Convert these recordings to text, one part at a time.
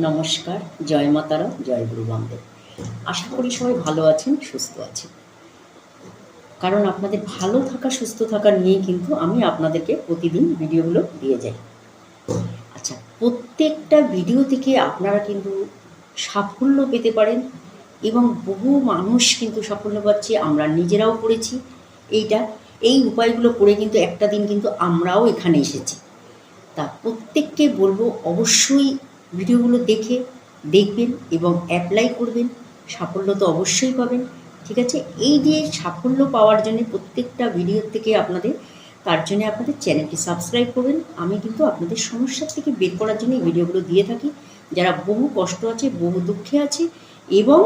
নমস্কার, জয় মাতারা জয় গুরু আশা করি সবাই ভালো আছেন, সুস্থ আছেন। কারণ আপনাদের ভালো থাকা, সুস্থ থাকা নিয়েই কিন্তু আমি আপনাদেরকে প্রতিদিন ভিডিওগুলো দিয়ে যাই। আচ্ছা প্রত্যেকটা ভিডিও থেকে আপনারা কিন্তু সাফল্য পেতে পারেন এবং বহু মানুষ কিন্তু সাফল্য পাচ্ছে, আমরা নিজেরাও করেছি। এইটা, এই উপায়গুলো করে কিন্তু একটা দিন কিন্তু আমরাও এখানে এসেছি। তা প্রত্যেককে বলব, অবশ্যই ভিডিওগুলো দেখে দেখবেন এবং অ্যাপ্লাই করবেন। সাফল্য তো অবশ্যই পাবেন, ঠিক আছে? এই দিয়ে সাফল্য পাওয়ার জন্য প্রত্যেকটা ভিডিও থেকে আপনাদের, তার জন্য আপনাদের চ্যানেলটি সাবস্ক্রাইব করবেন। আমি কিন্তু আপনাদের সমস্যার থেকে বের করার জন্য এই ভিডিওগুলো দিয়ে থাকি। যারা বহু কষ্ট আছে, বহু দুঃখে আছে এবং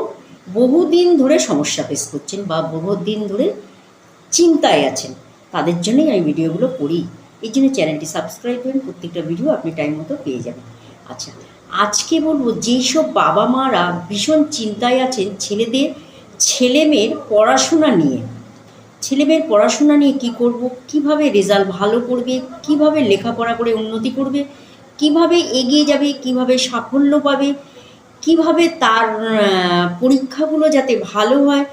বহুদিন ধরে সমস্যা ফেস করছেন বা বহুদিন ধরে চিন্তায় আছেন, তাদের জন্যই আমি ভিডিওগুলো করি। এই জন্য চ্যানেলটি সাবস্ক্রাইব করেন প্রত্যেকটা ভিডিও আপনি টাইম মতো পেয়ে যাবেন। আচ্ছা আজকে বলব যেসব বাবা মারা ভীষণ চিন্তায় আছেন ছেলেদের ছেলে মেয়ের পড়াশোনা নিয়ে। ছেলে মেয়ের পড়াশোনা নিয়ে কি করব, কীভাবে রেজাল্ট ভালো করবে, কীভাবে লেখাপড়া করে উন্নতি করবে, কীভাবে এগিয়ে যাবে, কীভাবে সাফল্য পাবে, কীভাবে তার পরীক্ষাগুলো যাতে ভালো হয়।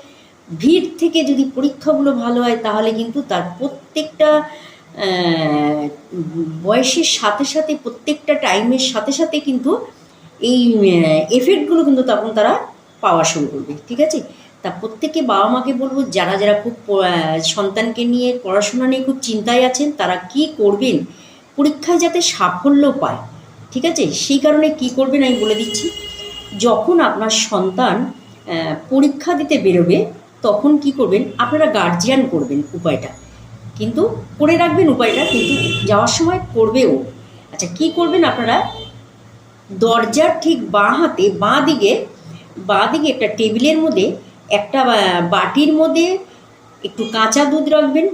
ভিড় থেকে যদি পরীক্ষাগুলো ভালো হয়, তাহলে কিন্তু তার প্রত্যেকটা বয়সের সাথে সাথে প্রত্যেকটা টাইমের সাথে সাথে কিন্তু এই এফেক্টগুলো কিন্তু তখন তারা পাওয়া শুরু করবে, ঠিক আছে? তা প্রত্যেকে বাবা মাকে বলব, যারা যারা খুব সন্তানকে নিয়ে পড়াশোনা নিয়ে খুব চিন্তায় আছেন, তারা কি করবেন? পরীক্ষায় যাতে সাফল্য পায়, ঠিক আছে? সেই কারণে কি করবেন আমি বলে দিচ্ছি, যখন আপনার সন্তান পরীক্ষা দিতে বেরোবে, তখন কি করবেন? আপনারা গার্জিয়ান করবেন উপায়টা। কিন্তু করে রাখবেন উপায়টা, কিন্তু যাওয়ার সময় করবেও। আচ্ছা কি করবেন আপনারা? দরজার ঠিক বাঁ হাতে, বাঁ দিকে বাঁ দিকে একটা টেবিলের মধ্যে একটা বাটির মধ্যে একটু কাঁচা দুধ রাখবেন,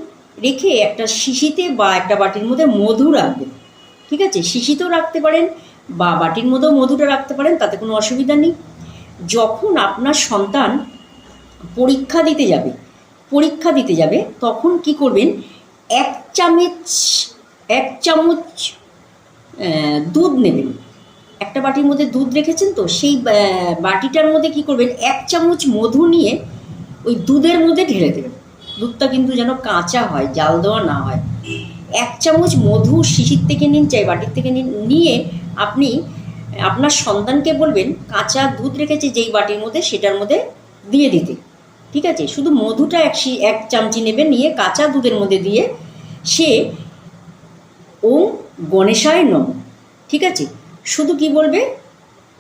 রেখে একটা শিশিতে বা একটা বাটির মধ্যে মধু রাখবেন। ঠিক আছে? শিশিতেও রাখতে পারেন বা বাটির মধ্যেও মধুটা রাখতে পারেন, তাতে কোনো অসুবিধা নেই। যখন আপনার সন্তান পরীক্ষা দিতে যাবে পরীক্ষা দিতে যাবে, তখন কি করবেন? এক চামচ এক চামচ দুধ নেবেন। একটা বাটির মধ্যে দুধ রেখেছেন তো, সেই বাটিটার মধ্যে কি করবেন? এক চামচ মধু নিয়ে ওই দুধের মধ্যে ঢেলে দেবেন। দুধটা কিন্তু যেন কাঁচা হয়, জাল দেওয়া না হয়। এক চামচ মধু শিশির থেকে নিন, চাই বাটির থেকে নিন, নিয়ে আপনি, আপনার সন্তানকে বলবেন, কাঁচা দুধ রেখেছে যেই বাটির মধ্যে, সেটার মধ্যে দিয়ে দিতে। ঠিক আছে? শুধু মধুটা এক এক চামচি নেবে, নিয়ে কাঁচা দুধের মধ্যে দিয়ে সে ওম গণেশায় নম, ঠিক আছে? শুধু কি বলবে?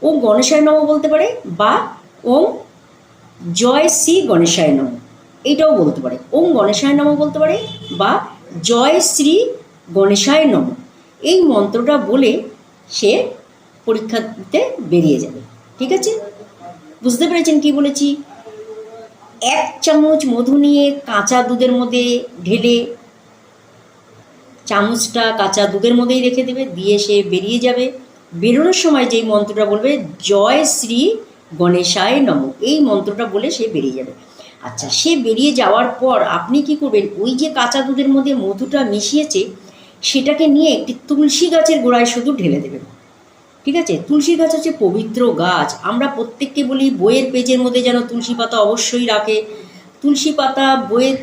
ও গণেশায় নম বলতে পারে বা ওম জয় শ্রী গণেশায় নম, এইটাও বলতে পারে। ওম গণেশায় নম বলতে পারে বা জয় শ্রী গণেশায় নম, এই মন্ত্রটা বলে সে পরীক্ষা দিতে বেরিয়ে যাবে, ঠিক আছে? বুঝতে পেরেছেন কি বলেছি? এক চামচ মধু নিয়ে কাঁচা দুধের মধ্যে ঢেলে চামচটা কাঁচা দুধের মধ্যেই রেখে দেবে, দিয়ে সে বেরিয়ে যাবে। বেরোনোর সময় যেই মন্ত্রটা বলবে, জয় শ্রী গণেশায় নম এই মন্ত্রটা বলে সে বেরিয়ে যাবে। আচ্ছা সে বেরিয়ে যাওয়ার পর আপনি কি করবেন? ওই যে কাঁচা দুধের মধ্যে মধুটা মিশিয়েছে, সেটাকে নিয়ে একটি তুলসী গাছের গোড়ায় শুধু ঢেলে দেবেন। ঠিক আছে? তুলসী গাছ হচ্ছে পবিত্র গাছ। আমরা প্রত্যেককে বলি, বইয়ের পেজের মধ্যে যেন তুলসী পাতা অবশ্যই রাখে। তুলসী পাতা বইয়ের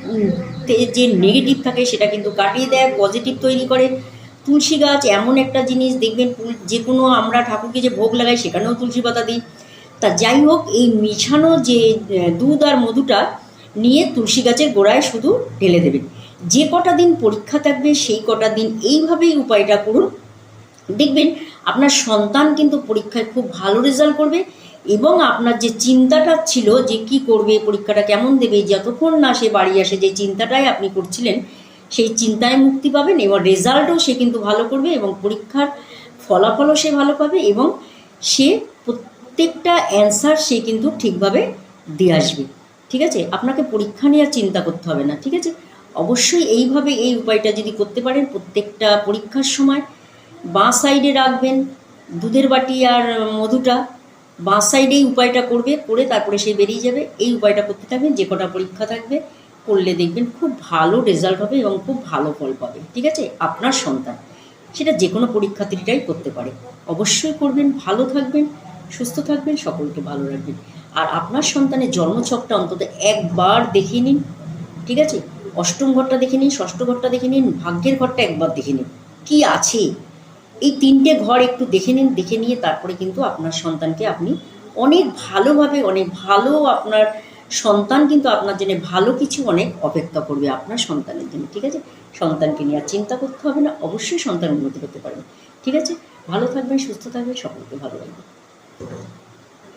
যে নেগেটিভ থাকে সেটা কিন্তু কাটিয়ে দেয় পজিটিভ তৈরি করে। তুলসী গাছ এমন একটা জিনিস, দেখবেন যে কোনো আমরা ঠাকুরকে যে ভোগ লাগাই সেখানেও তুলসী পাতা দিই। তা যাই হোক, এই মিশানো যে দুধ আর মধুটা নিয়ে তুলসী গাছের গোড়ায় শুধু ঢেলে দেবেন। যে কটা দিন পরীক্ষা থাকবে, সেই কটা দিন এইভাবেই উপায়টা করুন। দেখবেন আপনার সন্তান কিন্তু পরীক্ষায় খুব ভালো রেজাল্ট করবে এবং আপনার যে চিন্তাটা ছিল যে কি করবে, পরীক্ষাটা কেমন দেবে, যতক্ষণ না সে বাড়ি আসে যে চিন্তাটাই আপনি করছিলেন, সেই চিন্তায় মুক্তি পাবেন এবং রেজাল্টও সে কিন্তু ভালো করবে এবং পরীক্ষার ফলাফলও সে ভালো পাবে এবং সে প্রত্যেকটা অ্যান্সার সে কিন্তু ঠিকভাবে দিয়ে আসবে। ঠিক আছে? আপনাকে পরীক্ষা নিয়ে চিন্তা করতে হবে না, ঠিক আছে? অবশ্যই এইভাবে এই উপায়টা যদি করতে পারেন, প্রত্যেকটা পরীক্ষার সময় বাঁ সাইডে রাখবেন দুধের বাটি আর মধুটা। বাঁ সাইডেই উপায়টা করবে, করে তারপরে সে বেরিয়ে যাবে। এই উপায়টা করতে থাকবেন, যে কটা পরীক্ষা থাকবে, করলে দেখবেন খুব ভালো রেজাল্ট হবে এবং খুব ভালো ফল পাবে, ঠিক আছে? আপনার সন্তান, সেটা যে কোনো পরীক্ষার্থীরাই করতে পারে। অবশ্যই করবেন, ভালো থাকবেন, সুস্থ থাকবেন, সকলকে ভালো রাখবেন। আর আপনার সন্তানের জন্মছকটা অন্তত একবার দেখিয়ে নিন, ঠিক আছে? অষ্টম ঘরটা দেখে নিন, ষষ্ঠ ঘরটা দেখে নিন, ভাগ্যের ঘরটা একবার দেখে নিন। কী আছে? এই তিনটে ঘর একটু দেখে নিন, দেখে নিয়ে তারপরে কিন্তু আপনার সন্তানকে আপনি অনেক ভালোভাবে, অনেক ভালো আপনার সন্তান কিন্তু আপনার জন্য ভালো কিছু অনেক অপেক্ষা করবে আপনার সন্তানের জন্য, ঠিক আছে? সন্তানকে নিয়ে আর চিন্তা করতে হবে না, অবশ্যই সন্তান উন্নতি করতে পারবে, ঠিক আছে? ভালো থাকবেন, সুস্থ থাকবেন, সকলকে ভালো রাখবেন।